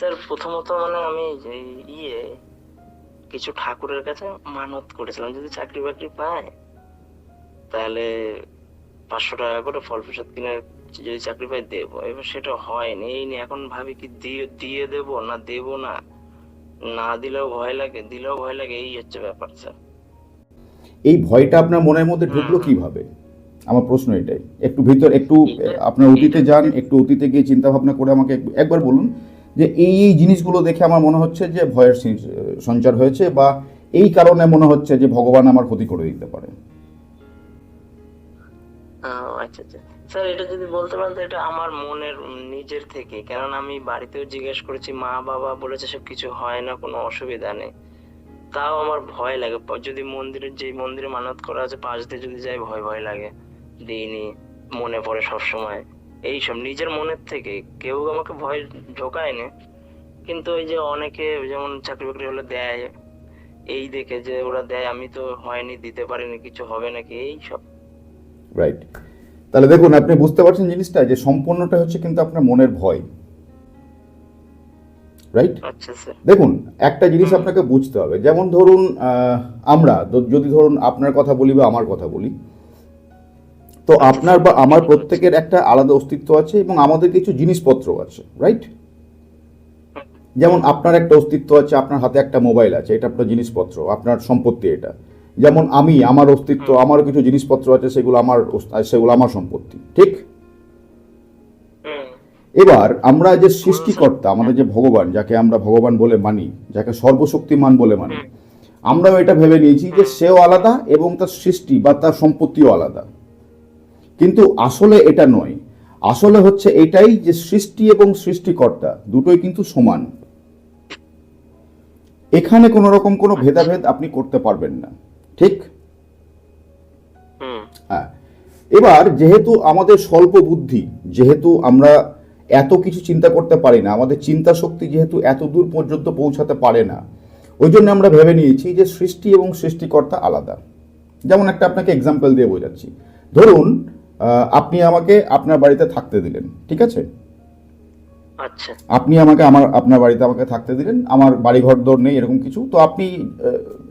Sir প্রথমত মানে আমি যে ইয়ে কিছু ঠাকুরের কাছে মানত করেছিলাম। যদি চাকরি বাকরি পায় তাহলে পাঁচশো টাকা করে ফল প্রসাদ কিনে যদি চাকরি পাই দেবো। এবার সেটা হয়নি। এই নিয়ে এখন ভাবি কি দিয়ে দিয়ে দেবো না দেবো না? না দিলেও ভয় লাগে দিলেও ভয় লাগে এই হচ্ছে ব্যাপার স্যার। এই ভয়টা আপনার মনের মধ্যে ঢুকলো কীভাবে? আমার প্রশ্ন এটাই। একটু ভিতর একটু আপনার অতীতে যান একটু অতীতে গিয়ে চিন্তা ভাবনা করে আমাকে একবার বলুন। যে এই এই জিনিসগুলো দেখে আমার মনে হচ্ছে যে ভয়ের সঞ্চার হয়েছে বা এই কারণে মনে হচ্ছে যে ভগবান আমার ক্ষতি করে দিতে পারে। আচ্ছা আচ্ছা। স্যার, এটা যদি বলতে পারেন এটা আমার মনের নিজের থেকে। কারণ আমি বাড়িতেও জিজ্ঞেস করেছি, মা, বাবা বলেছে সব কিছু হয় না, কোনো অসুবিধা নেই। তাও আমার ভয় লাগে। যদি মন্দিরের যে মন্দিরে মানত করা আছে, পাশ দিয়ে যদি যাই, ভয় ভয় লাগে। দিইনি মনে পড়ে সব সময় এইসব নিজের মনের থেকে। কেউ আমাকে ভয় ঢোকায়নি কিন্তু ওই যে অনেকে যেমন চাকরি বাকরি হলে দেয় এই দেখে যে ওরা দেয় আমি তো হয়নি দিতে পারিনি কিছু হবে নাকি এই সব। রাইট তাহলে দেখুন আপনি বুঝতে পারছেন জিনিসটা যে সম্পূর্ণটা হচ্ছে কিন্তু আপনার মনের ভয়। রাইট আচ্ছা দেখুন একটা জিনিস আপনাকে বুঝতে হবে। যেমন ধরুন আমরা যদি ধরুন আপনার কথা বলি বা আমার কথা বলি তো আপনার বা আমার প্রত্যেকের একটা আলাদা অস্তিত্ব আছে এবং আমাদের কিছু জিনিসপত্র আছে রাইট যেমন আপনার একটা অস্তিত্ব আছে আপনার হাতে একটা মোবাইল আছে এটা আপনার জিনিসপত্র আপনার সম্পত্তি এটা। যেমন আমি আমার অস্তিত্ব আমার কিছু জিনিসপত্র আছে সেগুলো আমার সেগুলো আমার সম্পত্তি ঠিক? এবার আমরা যে সৃষ্টিকর্তা আমাদের যে ভগবান যাকে আমরা ভগবান বলে মানি যাকে সর্বশক্তিমান বলে মানি আমরাও এটা ভেবে নিয়েছি যে সেও আলাদা এবং তার সৃষ্টি বা তার সম্পত্তিও আলাদা। কিন্তু আসলে এটা নয়। আসলে হচ্ছে এটাই যে সৃষ্টি এবং সৃষ্টিকর্তা দুটোই কিন্তু সমান। এখানে কোনো রকম কোনো ভেদাভেদ আপনি করতে পারবেন না। ঠিক? হ্যাঁ। এবার যেহেতু আমাদের স্বল্প বুদ্ধি যেহেতু আমরা এত কিছু চিন্তা করতে পারি না আমাদের চিন্তা শক্তি যেহেতু এত দূর পর্যন্ত পৌঁছাতে পারে না ওই জন্য আমরা ভেবে নিয়েছি যে সৃষ্টি এবং সৃষ্টিকর্তা আলাদা। যেমন একটা আপনাকে এক্সাম্পল দিয়ে বোঝাচ্ছি। ধরুন আপনি আমাকে আপনার বাড়িতে থাকতে দিলেন ঠিক আছে? আচ্ছা। আপনি আমাকে আমার আপনার বাড়িতে আমাকে থাকতে দিলেন আমার বাড়ি ঘর দর নেই এরকম কিছু। তো আপনি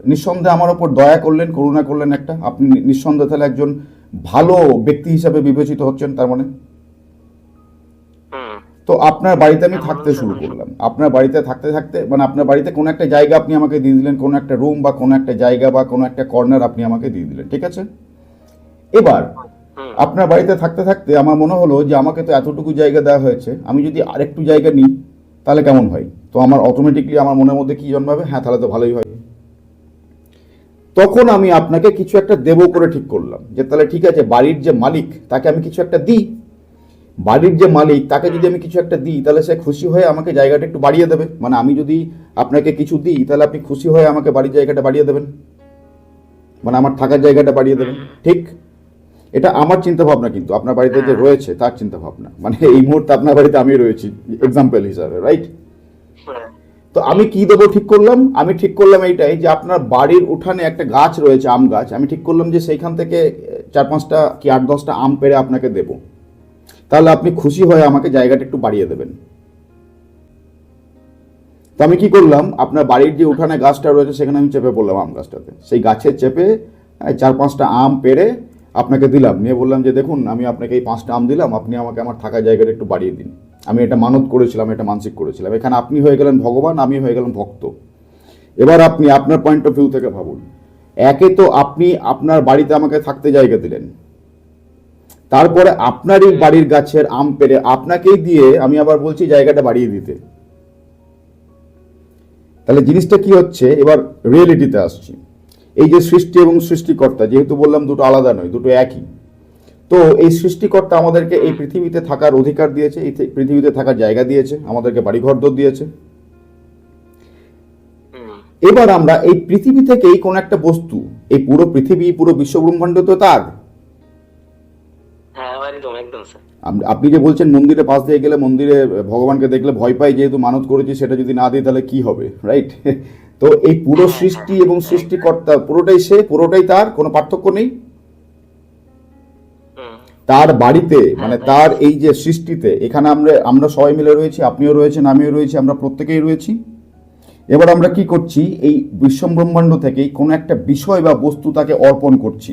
নিঃসন্দেহে আমার ওপর দয়া করলেন করুণা করলেন একটা। আপনি নিঃসন্দেহে তাহলে একজন ভালো ব্যক্তি হিসাবে বিবেচিত হচ্ছেন তার মানে? তো আপনার বাড়িতে আমি থাকতে শুরু করলাম। আপনার বাড়িতে থাকতে থাকতে মানে আপনার বাড়িতে কোনো একটা জায়গা আপনি আমাকে দিয়ে দিলেন কোনো একটা রুম বা কোনো একটা জায়গা বা কোনো একটা কর্নার আপনি আমাকে দিয়ে দিলেন ঠিক আছে? এবার আপনার বাড়িতে থাকতে থাকতে আমার মনে হলো যে আমাকে তো এতটুকু জায়গা দেওয়া হয়েছে আমি যদি আরেকটু জায়গা নিই তাহলে কেমন হয়? তো আমার অটোমেটিকলি আমার মনের মধ্যে কি জন্মাবে? হ্যাঁ তাহলে তো ভালোই হয়। তখন আমি আপনাকে কিছু একটা দেবো করে ঠিক করলাম যে তাহলে ঠিক আছে বাড়ির যে মালিক তাকে আমি কিছু একটা দিই। বাড়ির যে মালিক তাকে যদি আমি কিছু একটা দিই তাহলে সে খুশি হয়ে আমাকে জায়গাটা একটু বাড়িয়ে দেবে। মানে আমি যদি আপনাকে কিছু দিই তাহলে আপনি খুশি হয়ে আমাকে বাড়ির জায়গাটা বাড়িয়ে দেবেন। মানে আমার থাকার জায়গাটা বাড়িয়ে দেবেন। ঠিক? এটা আমার চিন্তা ভাবনা কিন্তু আপনার বাড়িতে যে রয়েছে তার চিন্তা ভাবনা মানে এই মুহূর্তে আপনার বাড়িতে আমি রয়েছি এক্সাম্পল হিসাবে রাইট হ্যাঁ। তো আমি কি দেবো ঠিক করলাম? আমি ঠিক করলাম এইটাই যে আপনার বাড়ির উঠানে একটা গাছ রয়েছে আম গাছ। আমি ঠিক করলাম যে সেইখান থেকে চার পাঁচটা কি আট দশটা আম পেড়ে আপনাকে দেবো। তাহলে আপনি খুশি হয়ে আমাকে জায়গাটা একটু বাড়িয়ে দেবেন। তো আমি কি করলাম? আপনার বাড়ির যে উঠানে গাছটা রয়েছে সেখানে আমি চেপে পড়লাম আম গাছটাতে। সেই গাছে চেপে চার পাঁচটা আম পেড়ে আপনাকে দিলাম। নিয়ে বললাম যে, দেখুন, আমি আপনাকে এই পাঁচটা আম দিলাম। আপনি আমাকে আমার থাকা জায়গাটা একটু বাড়িয়ে দিন। আমি এটা মানত করেছিলাম, এটা মানসিক করেছিলাম। এখানে আপনি হয়ে গেলেন ভগবান, আমি হয়ে গেলাম ভক্ত। এবার আপনি আপনার পয়েন্ট অফ ভিউ থেকে ভাবুন। একে তো আপনি আপনার বাড়িতে আমাকে থাকতে জায়গা দিলেন। তারপরে আপনারই বাড়ির গাছের আম পেড়ে আপনাকেই দিয়ে আমি আবার বলছি জায়গাটা বাড়িয়ে দিতে। তাহলে জিনিসটা কি হচ্ছে? এবার রিয়েলিটিতে আসছি। এই যে সৃষ্টি এবং সৃষ্টিকর্তা যেহেতু বললাম দুটো আলাদা নয় দুটো একই। তো এই সৃষ্টিকর্তা আমাদেরকে এই পৃথিবীতে থাকার অধিকার দিয়েছে এই পৃথিবীতে থাকার জায়গা দিয়েছে আমাদেরকে বাড়িঘর দর দিয়েছে। এবার আমরা এই পৃথিবী থেকেই কোন একটা বস্তু এই পুরো পৃথিবী পুরো বিশ্ব ব্রহ্মাণ্ড তো তার। হ্যাঁ আপনি যে বলছেন মন্দিরে পাশ দিয়ে গেলে মন্দিরে ভগবানকে দেখলে ভয় পাই যেহেতু মানত করেছি সেটা যদি না দিই তাহলে কি হবে রাইট তো এই পুরো সৃষ্টি এবং সৃষ্টিকর্তা পুরোটাই সে পুরোটাই তার কোনো পার্থক্য নেই? তার বাড়িতে মানে তার এই যে সৃষ্টিতে এখানে আমরা আমরা সবাই মিলে রয়েছি আপনিও রয়েছেন আমিও রয়েছি আমরা প্রত্যেকেই রয়েছি। এবার আমরা কি করছি এই বিশ্বম ব্রহ্মাণ্ড থেকেই কোনো একটা বিষয় বা বস্তু তাকে অর্পণ করছি।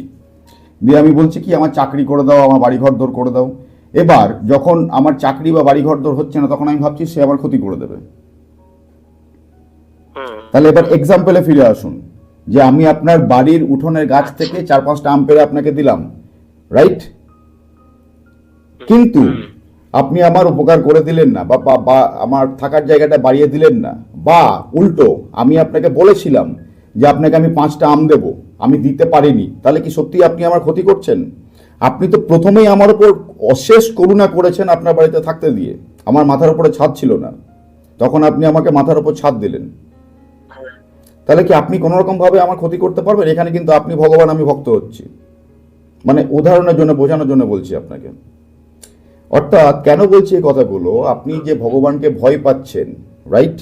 দিয়ে আমি বলছি কি আমার চাকরি করে দাও আমার বাড়িঘর দর করে দাও। এবার যখন আমার চাকরি বা বাড়িঘর দর হচ্ছে না তখন আমি ভাবছি সে আমার ক্ষতি করে দেবে। তাহলে এবার এক্সাম্পলে ফিরে আসুন যে আমি আপনার বাড়ির উঠোনের গাছ থেকে চার পাঁচটা আম পেড়ে আপনাকে দিলাম রাইট কিন্তু আপনি আমার উপকার করে দিলেন না বা বা- বা আমার থাকার জায়গাটা বাড়িয়ে দিলেন না বা উল্টো আমি আপনাকে বলেছিলাম যে আপনাকে আমি পাঁচটা আম দেব আমি দিতে পারিনি তাহলে কি সত্যি আপনি আমার ক্ষতি করছেন? আপনি তো প্রথমেই আমার উপর অশেষ করুণা করেছেন আপনার বাড়িতে থাকতে দিয়ে আমার মাথার উপরে ছাদ ছিল না তখন আপনি আমাকে মাথার উপর ছাদ দিলেন। তাহলে কি আপনি কোনো রকম ভাবে আমার ক্ষতি করতে পারবেন? এখানে কিন্তু আপনি ভগবান, আমি ভক্ত হচ্ছি। মানে উদাহরণের জন্য, বোঝানোর জন্য বলছি আপনাকে। অর্থাৎ কেন বলছি এই কথাগুলো? আপনি যে ভগবানকে ভয় পাচ্ছেন রাইট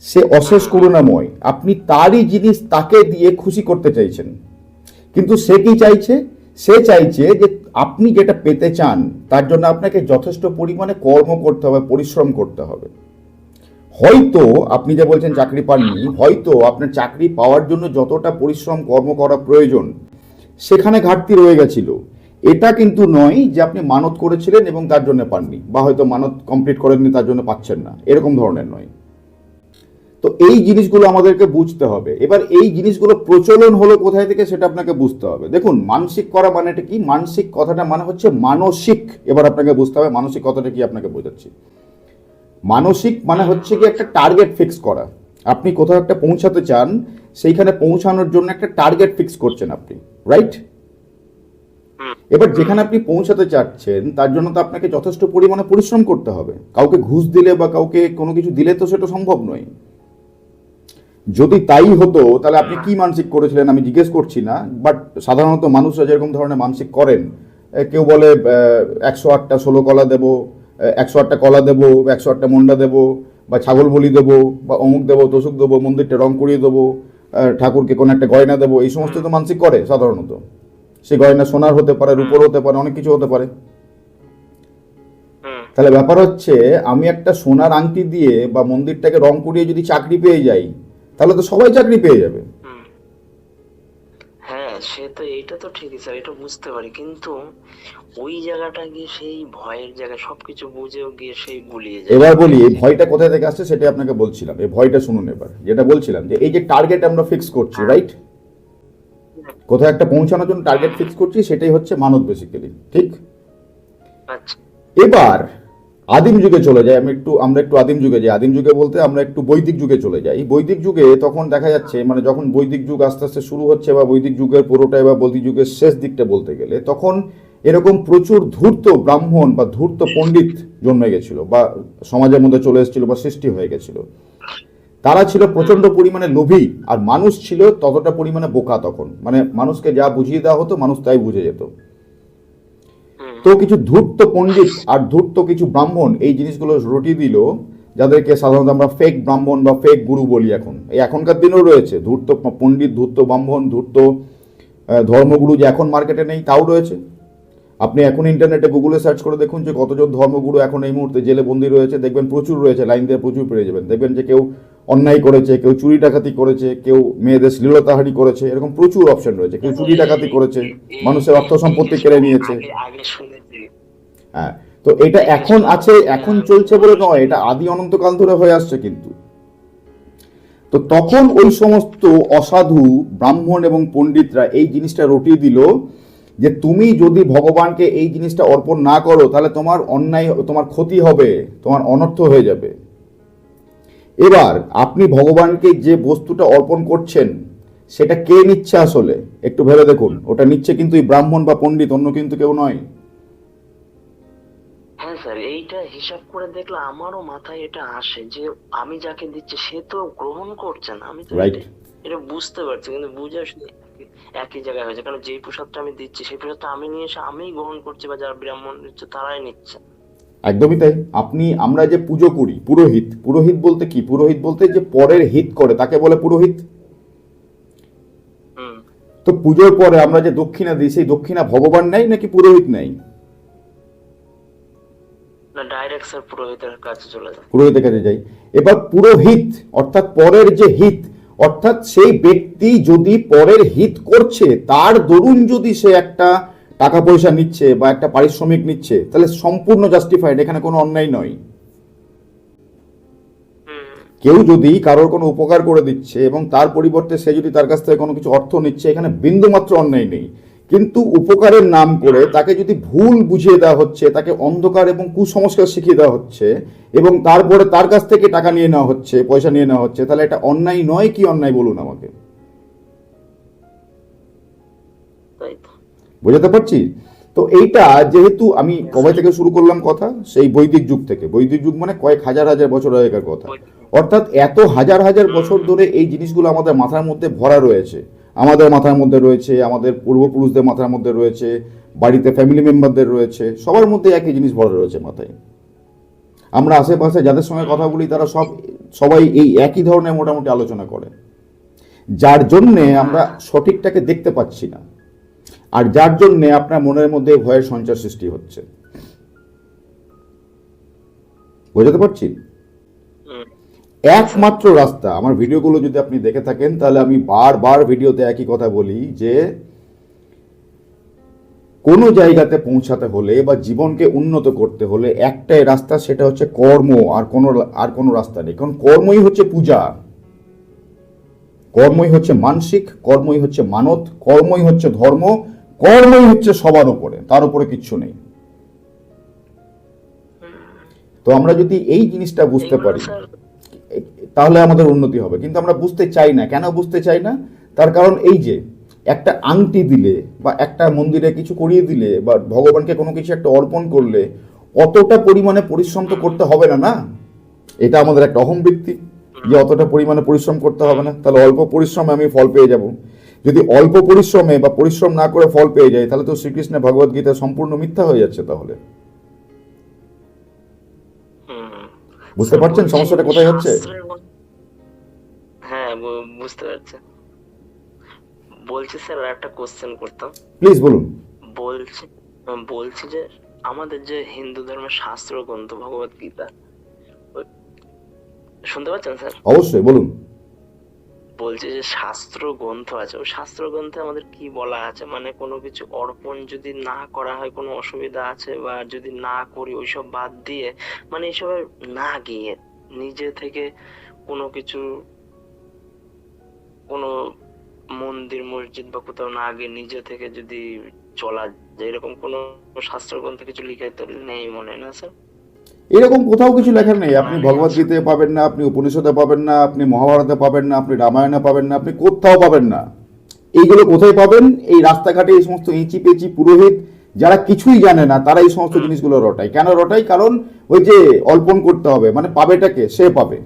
সে অশেষ করুণাময়। আপনি তারই জিনিস তাকে দিয়ে খুশি করতে চাইছেন। কিন্তু সে কি চাইছে? সে চাইছে যে আপনি যেটা পেতে চান, তার জন্য আপনাকে যথেষ্ট পরিমাণে কর্ম করতে হবে, পরিশ্রম করতে হবে। হয়তো আপনি যে বলছেন চাকরি পাননি, হয়তো আপনার চাকরি পাওয়ার জন্য যতটা পরিশ্রম, কর্ম করা প্রয়োজন, সেখানে ঘাটতি রয়ে গেছিল। এটা কিন্তু নয় যে আপনি মানত করেছিলেন এবং তার জন্য পাননি, বা হয়তো মানত কমপ্লিট করেননি, তার জন্য পাচ্ছেন না। এরকম ধরনের নয়। তো এই জিনিসগুলো আমাদেরকে বুঝতে হবে। এবার এই জিনিসগুলো প্রচলন হলো কোথায় থেকে সেটা আপনাকে বুঝতে হবে। দেখুন, মানসিক করা মানেটা কি? মানসিক কথাটা মানে হচ্ছে মানসিক। এবার আপনাকে বুঝতে হবে মানসিক কথাটা কি আপনাকে বোঝাচ্ছি। মানসিক মানে হচ্ছে কি একটা টার্গেট ফিক্স করা। আপনি কোথাও একটা পৌঁছাতে চান সেইখানে পৌঁছানোর জন্য একটা টার্গেট ফিক্স করছেন আপনি রাইট এবার যেখানে আপনি পৌঁছাতে চাচ্ছেন তার জন্য তো আপনাকে যথেষ্ট পরিমাণে পরিশ্রম করতে হবে। কাউকে ঘুষ দিলে বা কাউকে কোনো কিছু দিলে তো সেটা সম্ভব নয়। যদি তাই হতো তাহলে আপনি কি মানসিক করেছিলেন আমি জিজ্ঞেস করছি না বাট সাধারণত মানুষরা যেরকম ধরনের মানসিক করেন কেউ বলে একশো আটটা ষোলো কলা দেবো একশো আটটা কলা দেবো একশো আটটা মন্ডা দেবো বা ছাগল বলি দেবো বা অমুক দেবো তসুক দেবো মন্দিরটা রং করিয়ে দেবো ঠাকুরকে কোনো একটা গয়না দেবো এই সমস্ত তো মানসিক করে সাধারণত। সে গয়না সোনার হতে পারে রূপোর হতে পারে অনেক কিছু হতে পারে। তাহলে ব্যাপার হচ্ছে আমি একটা সোনার আংটি দিয়ে বা মন্দিরটাকে রং করিয়ে যদি চাকরি পেয়ে যাই তাহলে তো সবাই চাকরি পেয়ে যাবে। সে তো এইটা তো ঠিকই স্যার এটা বুঝতে পারি। কিন্তু ওই জায়গাটা গিয়ে সেই ভয়ের জায়গায় সবকিছু বুঝেও গিয়ে সেই গুলিয়ে যায়। এবার বলি এই ভয়টা কোথায় থেকে আসছে সেটাই আপনাকে বলছিলাম। এই ভয়টা শুনুন এবার। যেটা বলছিলাম যে এই যে টার্গেট আমরা ফিক্স করছি রাইট কোথায় একটা পৌঁছানোর জন্য টার্গেট ফিক্স করছি সেটাই হচ্ছে মানব বেসিক্যালি ঠিক? আচ্ছা। এবার আদিম যুগে চলে যাই আমি একটু আমরা একটু আদিম যুগে যাই। আদিম যুগে বলতে আমরা একটু বৈদিক যুগে চলে যাই। বৈদিক যুগে তখন দেখা যাচ্ছে মানে যখন বৈদিক যুগ আস্তে আস্তে শুরু হচ্ছে বা বৈদিক যুগের পুরোটাই বা বৈদিক যুগের শেষ দিকটা বলতে গেলে, তখন এরকম প্রচুর ধূর্ত ব্রাহ্মণ বা ধূর্ত পণ্ডিত জন্মে গেছিল বা সমাজের মধ্যে চলে এসেছিল বা সৃষ্টি হয়ে গেছিল। তারা ছিল প্রচণ্ড পরিমাণে লোভী আর মানুষ ছিল ততটা পরিমাণে বোকা তখন। মানে মানুষকে যা বুঝিয়ে দেওয়া হতো, মানুষ তাই বুঝে যেত। তো কিছু ধূর্ত পণ্ডিত আর ধূর্ত কিছু ব্রাহ্মণ এই জিনিসগুলো রটি দিল, যাদেরকে সাধারণত আমরা ফেক ব্রাহ্মণ বা ফেক গুরু বলি এখন। এই এখনকার দিনেও রয়েছে, ধূর্ত পণ্ডিত, ধূর্ত ব্রাহ্মণ, ধূর্ত ধর্মগুরু যে এখন মার্কেটে নেই, তাও রয়েছে। আপনি এখন ইন্টারনেটে গুগলে সার্চ করে দেখুন যে কতজন ধর্মগুরু এখন এই মুহূর্তে জেলে বন্দি রয়েছে। দেখবেন প্রচুর রয়েছে লাইন দিয়ে প্রচুর পেয়ে যাবেন। দেখবেন যে কেউ অন্যায় করেছে, কেউ চুরি ডাকাতি করেছে, কেউ মেয়েদের শ্লীলতাহারি করেছে, এরকম প্রচুর অপশন রয়েছে। কেউ চুরি ডাকাতি করেছে, মানুষের অর্থ সম্পত্তি কেড়ে নিয়েছে। হ্যাঁ তো এটা এখন আছে, এখন চলছে বলে নয়, এটা আদি অনন্তকাল ধরে হয়ে আসছে কিন্তু। তো তখন ওই সমস্ত অসাধু ব্রাহ্মণ এবং পণ্ডিতরা এই জিনিসটা রটিয়ে দিল যে তুমি যদি ভগবানকে এই জিনিসটা অর্পণ না করো, তাহলে তোমার অন্যায়, তোমার ক্ষতি হবে, তোমার অনর্থ হয়ে যাবে। এবার আপনি ভগবানকে যে বস্তুটা অর্পণ করছেন সেটা কে নিচ্ছে আসলে? একটু ভেবে দেখুন। ওটা নিচ্ছে কিন্তু এই ব্রাহ্মণ বা পণ্ডিত অন্য কিন্তু কেউ নয়। হ্যাঁ স্যার এইটা হিসাব করে দেখলে আমারও মাথায় এটা আসে যে আমি যাকে দিচ্ছি সে তো গ্রহণ করছে না। আমি তো. এটা- বুঝতে পারছি কিন্তু বুঝে আসলে একই- একই জায়গায় হয়েছে। কারণ যেই প্রসাদটা আমি দিচ্ছি সেই প্রসাদটা আমি নিয়ে এসে আমিই গ্রহণ করছি বা যারা ব্রাহ্মণ নিচ্ছে তারাই নিচ্ছে। একদমই তাই। আপনি আমরা যে পুজো করি পুরোহিত পুরোহিত বলতে কি? পুরোহিত বলতে যে পরের হিত করে তাকে বলে পুরোহিত। তো পুজোর পরে আমরা যে দক্ষিণা দিই সেই দক্ষিণা ভগবান নেই নাকি পুরোহিত নেই পুরোহিতের কাছে যাই এবার পুরোহিত অর্থাৎ পরের যে হিত অর্থাৎ সেই ব্যক্তি যদি পরের হিত করছে তার দরুন যদি সে একটা টাকা পয়সা নিচ্ছে বা একটা পারিশ্রমিক নিচ্ছে, তাহলে সম্পূর্ণ জাস্টিফাইড এখানে কোনো অন্যায় নয়। কেউ যদি কারোর কোনো উপকার করে দিচ্ছে এবং তার পরিবর্তে সে যদি তার কাছ থেকে কোনো কিছু অর্থ নিচ্ছে, এখানে বিন্দুমাত্র অন্যায় নেই। কিন্তু উপকারের নাম করে তাকে যদি ভুল বুঝিয়ে দেওয়া হচ্ছে, তাকে অন্ধকার এবং কুসংস্কার শিখিয়ে দেওয়া হচ্ছে, এবং তারপরে তার কাছ থেকে টাকা নিয়ে নেওয়া হচ্ছে, পয়সা নিয়ে নেওয়া হচ্ছে, তাহলে এটা অন্যায় নয় কি অন্যায় বলুন আমাকে? বোঝাতে পারছি? তো এইটা যেহেতু আমি কবে থেকে শুরু করলাম কথা? সেই বৈদিক যুগ থেকে। বৈদিক যুগ মানে কয়েক হাজার হাজার বছর আগেকার কথা। অর্থাৎ এত হাজার হাজার বছর ধরে এই জিনিসগুলো আমাদের মাথার মধ্যে ভরা রয়েছে। আমাদের মাথার মধ্যে রয়েছে আমাদের পূর্বপুরুষদের মাথার মধ্যে রয়েছে বাড়িতে ফ্যামিলি মেম্বারদের রয়েছে সবার মধ্যে একই জিনিস ভরা রয়েছে মাথায়। আমরা আশেপাশে যাদের সঙ্গে কথা বলি তারা সব সবাই এই একই ধরনের মোটামুটি আলোচনা করে। যার জন্যে আমরা সঠিকটাকে দেখতে পাচ্ছি না। আর যার জন্যে আপনার মনের মধ্যে ভয়ের সঞ্চার সৃষ্টি হচ্ছে। বোঝাতে পারছি? একমাত্র রাস্তা আমার ভিডিওগুলো যদি আপনি দেখে থাকেন তাহলে আমি বারবার ভিডিওতে একই কথা বলি যে কোনো জায়গাতে পৌঁছাতে হলে বা জীবনকে উন্নত করতে হলে একটাই রাস্তা সেটা হচ্ছে কর্ম আর কোনো আর কোনো রাস্তা নেই। কারণ কর্মই হচ্ছে পূজা। কর্মই হচ্ছে মানসিক কর্মই হচ্ছে মানত কর্মই হচ্ছে ধর্ম কর্মই হচ্ছে সবার উপরে তার উপরে কিচ্ছু নেই। তো আমরা যদি এই জিনিসটা বুঝতে পারি তাহলে আমাদের উন্নতি হবে। কিন্তু আমরা বুঝতে চাই না। কেন বুঝতে চাই না? তার কারণ এই যে একটা আংটি দিলে বা একটা মন্দিরে কিছু করিয়ে দিলে বা ভগবানকে কোনো কিছু একটা অর্পণ করলে অতটা পরিমাণে পরিশ্রম তো করতে হবে না না? এটা আমাদের একটা অহমবৃত্তি যে অতটা পরিমাণে পরিশ্রম করতে হবে না। তাহলে অল্প পরিশ্রমে আমি ফল পেয়ে যাব। যদি অল্প পরিশ্রমে বা পরিশ্রম না করে ফল পেয়ে যাই তাহলে তো শ্রীকৃষ্ণের ভগবদ গীতা সম্পূর্ণ মিথ্যা হয়ে যাচ্ছে তাহলে। বুঝতে পারছেন সমস্যাটা কোথায় হচ্ছে? হ্যাঁ বুঝতে পারছি। বলছি স্যার একটা কোশ্চেন করতাম। প্লিজ বলুন। বলছি বলছি যে আমাদের যে হিন্দু ধর্মের শাস্ত্র গ্রন্থ ভগবত গীতা শুনতে পাচ্ছেন স্যার? অবশ্যই বলুন। বলছি যে শাস্ত্র গ্রন্থ আছে। ওই শাস্ত্র গ্রন্থে আমাদের কি বলা আছে? মানে কোনো কিছু অর্পণ যদি না করা হয়, কোনো অসুবিধা আছে? বা যদি না করি, ওইসব বাদ দিয়ে মানে এইসবে না গিয়ে নিজে থেকে কোনো কিছু, কোনো মন্দির, মসজিদ বা কোথাও না গিয়ে নিজে থেকে যদি চলা যায়, এরকম কোনো শাস্ত্র গ্রন্থে কিছু লিখাই তো নেই মনে না, স্যার? এরকম কোথাও কিছু লেখা নেই। আপনি ভগবত গীতায় পাবেন না আপনি উপনিষদে পাবেন না আপনি মহাভারতে পাবেন না আপনি রামায়ণে পাবেন না আপনি কোথাও পাবেন না। এইগুলো কোথায় পাবেন? এই রাস্তাঘাটে এই সমস্ত ইঁচি পেঁচি পুরোহিত যারা কিছুই জানে না তারা এই সমস্ত জিনিসগুলো রটায়। কেন রটায়? কারণ ওই যে অর্পণ করতে হবে মানে পাবেটাকে সে পাবে।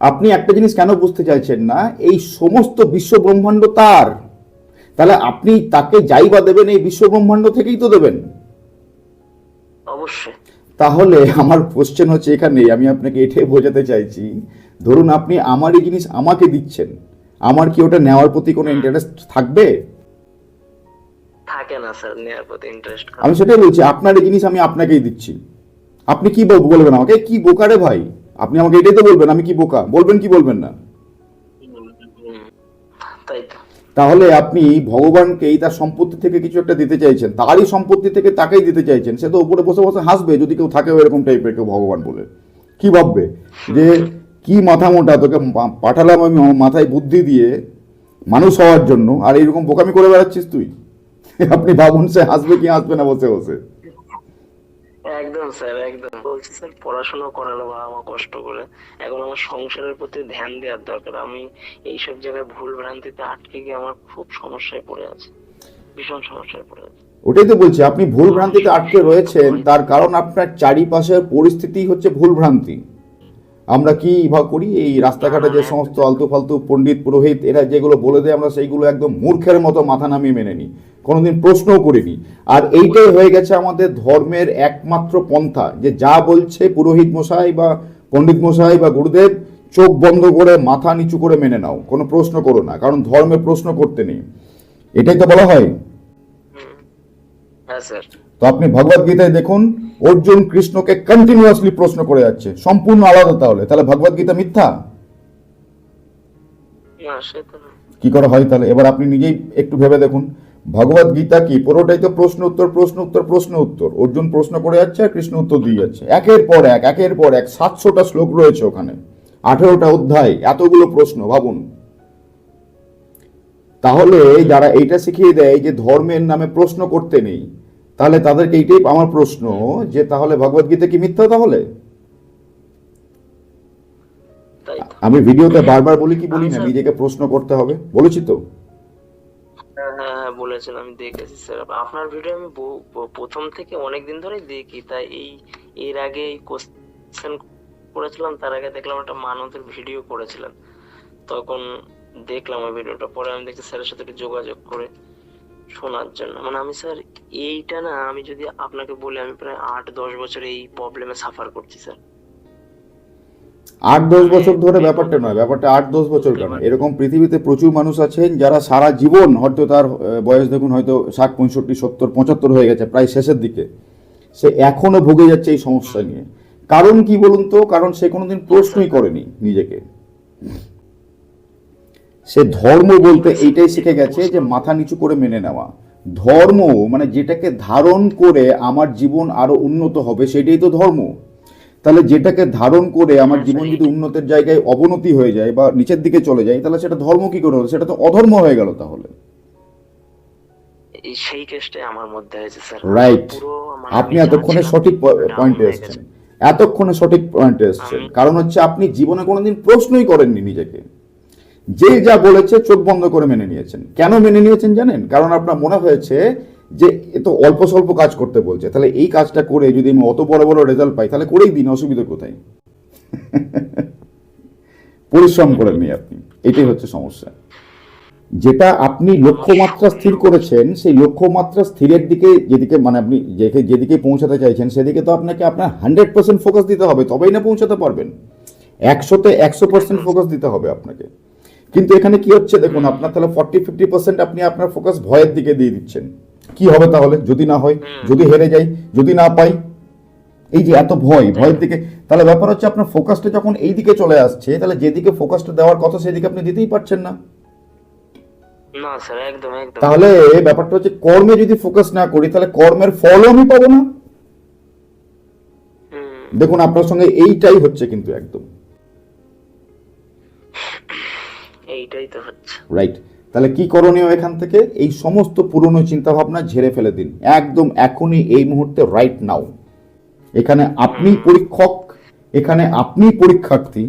আপনি একটা জিনিস কেন বুঝতে চাইছেন না? এই সমস্ত বিশ্ব ব্রহ্মাণ্ড তার। তাহলে আপনি তাকে যাই বা দেবেন এই বিশ্ব ব্রহ্মাণ্ড থেকেই তো দেবেন। অবশ্যই। তাহলে আমার কোশ্চেন হচ্ছে এখানেই আমি আপনাকে এটাই বোঝাতে চাইছি। ধরুন আপনি আমার এই জিনিস আমাকে দিচ্ছেন আমার কি ওটা নেওয়ার প্রতি কোনো ইন্টারেস্ট থাকবে? থাকে না স্যার নেওয়ার প্রতি ইন্টারেস্ট আমি সেটাই বলছি আপনার এই জিনিস আমি আপনাকেই দিচ্ছি। আপনি কি বল- বলবেন আমাকে? কি বোকা রে ভাই? আপনি আমাকে এটাই তো বলবেন আমি কি বোকা? বলবেন কি বলবেন না? তাই তো। তাহলে আপনি ভগবানকেই তার সম্পত্তি থেকে কিছু একটা দিতে চাইছেন, তারই সম্পত্তি থেকে তাকেই দিতে চাইছেন, সে তো উপরে বসে বসে হাসবে যদি কেউ থাকে এরকম টাইপের কেউ ভগবান বলে। কি ভাববে? যে কি মাথা মোটা, তোকে পাঠালাম আমি মাথায় বুদ্ধি দিয়ে মানুষ হওয়ার জন্য, আর এইরকম বোকামি করে বেড়াচ্ছিস তুই? আপনি ভাবুন সে হাসবে কি হাসবে না বসে বসে। একদম স্যার একদম। বলছি স্যার পড়াশোনা করালো বাবা মা কষ্ট করে। এখন আমার সংসারের প্রতি ধ্যান দেওয়ার দরকার। আমি এইসব জায়গায় ভুল ভ্রান্তিতে আটকে গিয়ে আমার খুব সমস্যায় পড়ে আছে। ভীষণ সমস্যায় পড়ে আছে। ওটাই তো বলছি আপনি ভুল ভ্রান্তিতে আটকে রয়েছেন। তার কারণ আপনার চারিপাশের পরিস্থিতি হচ্ছে ভুল ভ্রান্তি। আমরা কি ভাগ করি? এই রাস্তাঘাটে যে সমস্ত আলতু ফালতু পণ্ডিত পুরোহিত এরা যেগুলো বলে দেয় আমরা সেইগুলো একদম মূর্খের মতো মাথা নামিয়ে মেনে নিই। কোনোদিন প্রশ্নও করিনি। আর এইটাই হয়ে গেছে আমাদের ধর্মের একমাত্র পন্থা যে যা বলছে পুরোহিত মশাই বা পণ্ডিত মশাই বা গুরুদেব চোখ বন্ধ করে মাথা নিচু করে মেনে নাও। কোনো প্রশ্ন করো না কারণ ধর্মে প্রশ্ন করতে নেই। এটাই তো বলা হয়। তো আপনি ভগবত গীতায় দেখুন অর্জুন কৃষ্ণকে কন্টিনিউয়াসলি প্রশ্ন করে যাচ্ছে। সম্পূর্ণ আলাদা তাহলে। তাহলে ভগবত গীতা মিথ্যা। কি করে হয় তাহলে? এবার আপনি নিজেই একটু ভেবে দেখুন। ভগবত গীতা কি? পুরোটাই তো প্রশ্ন উত্তর প্রশ্ন উত্তর প্রশ্ন উত্তর। অর্জুন প্রশ্ন করে যাচ্ছে আর কৃষ্ণ উত্তর দিয়ে যাচ্ছে। একের পর এক একের পর এক সাতশোটা শ্লোক রয়েছে ওখানে। আঠেরোটা অধ্যায় এতগুলো প্রশ্ন ভাবুন। তাহলে যারা এইটা শিখিয়ে দেয় যে ধর্মের নামে প্রশ্ন করতে নেই তাহলে তাদেরকে এইটাই আমার প্রশ্ন যে তাহলে ভগবত গীতা কি মিথ্যা তাহলে? আমি ভিডিওতে বারবার বলি কি বলি না আচ্ছা। নিজেকে প্রশ্ন করতে হবে। বলেছি তো? হ্যাঁ হ্যাঁ হ্যাঁ বলেছেন আমি দেখেছি স্যার আপনার ভিডিও আমি প্রথম থেকে অনেক দিন ধরেই দেখি। তাই এই এর আগে এই কোশ্চেন করেছিলাম তার আগে দেখলাম একটা মানতের ভিডিও করেছিলেন। তখন দেখলাম ওই ভিডিওটা পরে আমি দেখছি স্যারের সাথে একটু যোগাযোগ করে। শোনার জন্য। মানে আমি স্যার এইটা না আমি যদি আপনাকে বলি আমি প্রায় আট দশ বছর এই প্রবলেমে সাফার করছি স্যার আট দশ বছর ধরে ব্যাপারটা নয় ব্যাপারটা আট দশ বছর কেন? এরকম পৃথিবীতে প্রচুর মানুষ আছেন যারা সারা জীবন হয়তো তার বয়স দেখুন হয়তো ষাট পঁয়ষট্টি সত্তর পঁচাত্তর হয়ে গেছে প্রায় শেষের দিকে। সে এখনও ভুগে যাচ্ছে এই সমস্যা নিয়ে। কারণ কি বলুন তো? কারণ সে কোনোদিন প্রশ্নই করেনি নিজেকে। সে ধর্ম বলতে এইটাই শিখে গেছে যে মাথা নিচু করে মেনে নেওয়া। ধর্ম মানে যেটাকে ধারণ করে আমার জীবন আরও উন্নত হবে সেটাই তো ধর্ম। তাহলে যেটাকে ধারণ করে আমার জীবন যদি উন্নতের জায়গায় অবনতি হয়ে যায় বা নিচের দিকে চলে যায় তাহলে সেটা ধর্ম কি করে হলো? সেটা তো অধর্ম হয়ে গেল তাহলে। সেই কেসটাই আমার মধ্যে হয়েছে স্যার রাইট আপনি এতক্ষণে সঠিক পয়েন্টে এসেছেন। এতক্ষণে সঠিক পয়েন্টে এসেছেন। কারণ হচ্ছে আপনি জীবনে কোনোদিন প্রশ্নই করেননি নিজেকে। যে যা বলেছে চোখ বন্ধ করে মেনে নিয়েছেন। কেন মেনে নিয়েছেন জানেন? কারণ আপনার মনে হয়েছে যে এ তো অল্প স্বল্প কাজ করতে বলছে। তাহলে এই কাজটা করে যদি আমি অত বড় বড় রেজাল্ট পাই, তাহলে করেই দিন, অসুবিধা কোথায়? পরিশ্রম করেননি আপনি। এটাই হচ্ছে সমস্যা। যেটা আপনি লক্ষ্যমাত্রা স্থির করেছেন, সেই লক্ষ্যমাত্রা স্থিরের দিকে যেদিকে মানে আপনি যেদিকে পৌঁছাতে চাইছেন, সেদিকে তো আপনাকে আপনার হান্ড্রেড পার্সেন্ট ফোকাস দিতে হবে, তবেই না পৌঁছাতে পারবেন। একশোতে একশো পার্সেন্ট ফোকাস দিতে হবে আপনাকে। কিন্তু এখানে কি হচ্ছে দেখুন আপনার তাহলে ফর্টি ফিফটি পার্সেন্ট আপনি আপনার ফোকাস ভয়ের দিকে দিয়ে দিচ্ছেন। কি হবে তাহলে? যদি না হয় যদি হেরে যাই যদি না পাই এই যে এত ভয় ভয়ের দিকে তাহলে ব্যাপার হচ্ছে আপনার ফোকাসটা যখন এই দিকে চলে আসছে তাহলে যেদিকে ফোকাসটা দেওয়ার কথা সেদিকে আপনি দিতেই পারছেন না। তাহলে ব্যাপারটা হচ্ছে কর্মে যদি ফোকাস না করি তাহলে কর্মের ফলও আমি পাবো না। দেখুন আপনার সঙ্গে এইটাই হচ্ছে কিন্তু একদম। এইটাই তো হচ্ছে। রাইট তাহলে কি করণীয় এখান থেকে? এই সমস্ত পুরনো চিন্তা ভাবনা ঝেড়ে ফেলে দিন। একদম এখনই এই মুহূর্তে রাইট নাও এখানে আপনি পরীক্ষক এখানে আপনি পরীক্ষার্থী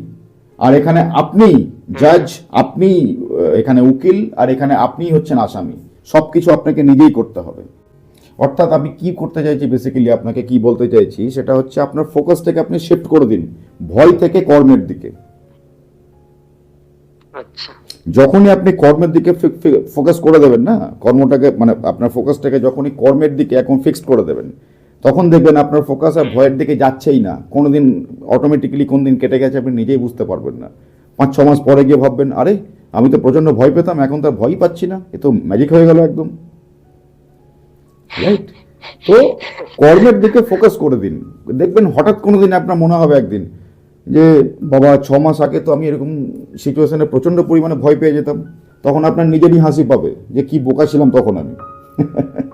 আর এখানে আপনি জাজ আপনি এখানে উকিল আর এখানে আপনি হচ্ছেন আসামি। সব কিছু আপনাকে নিজেই করতে হবে। অর্থাৎ আমি কি করতে চাইছি বেসিক্যালি আপনাকে কি বলতে চাইছি সেটা হচ্ছে আপনার ফোকাসটাকে আপনি শিফট করে দিন। ভয় থেকে কর্মের দিকে। যখনই আপনি কর্মের দিকে ফোকাস করে দেবেন না, কর্মটাকে মানে আপনার ফোকাসটাকে যখনই কর্মের দিকে এখন ফিক্সড করে দেবেন, তখন দেখবেন আপনার ফোকাস আর ভয়ের দিকে যাচ্ছেই না। কোনোদিন অটোমেটিক্যালি কোন দিন কেটে গেছে আপনি নিজেই বুঝতে পারবেন না। পাঁচ, ছ মাস পরে গিয়ে ভাববেন, আরে, আমি তো প্রচণ্ড ভয় পেতাম, এখন তো আর ভয়ই পাচ্ছি না। এ তো ম্যাজিক হয়ে গেল একদম। রাইট তো কর্মের দিকে ফোকাস করে দিন। দেখবেন হঠাৎ কোনো দিন আপনার মনে হবে একদিন যে, বাবা, ছ মাস আগে তো আমি এরকম সিচুয়েশানে প্রচণ্ড পরিমাণে ভয় পেয়ে যেতাম। তখন আপনার নিজেরই হাসি পাবে যে, কি বোকা ছিলাম তখন আমি।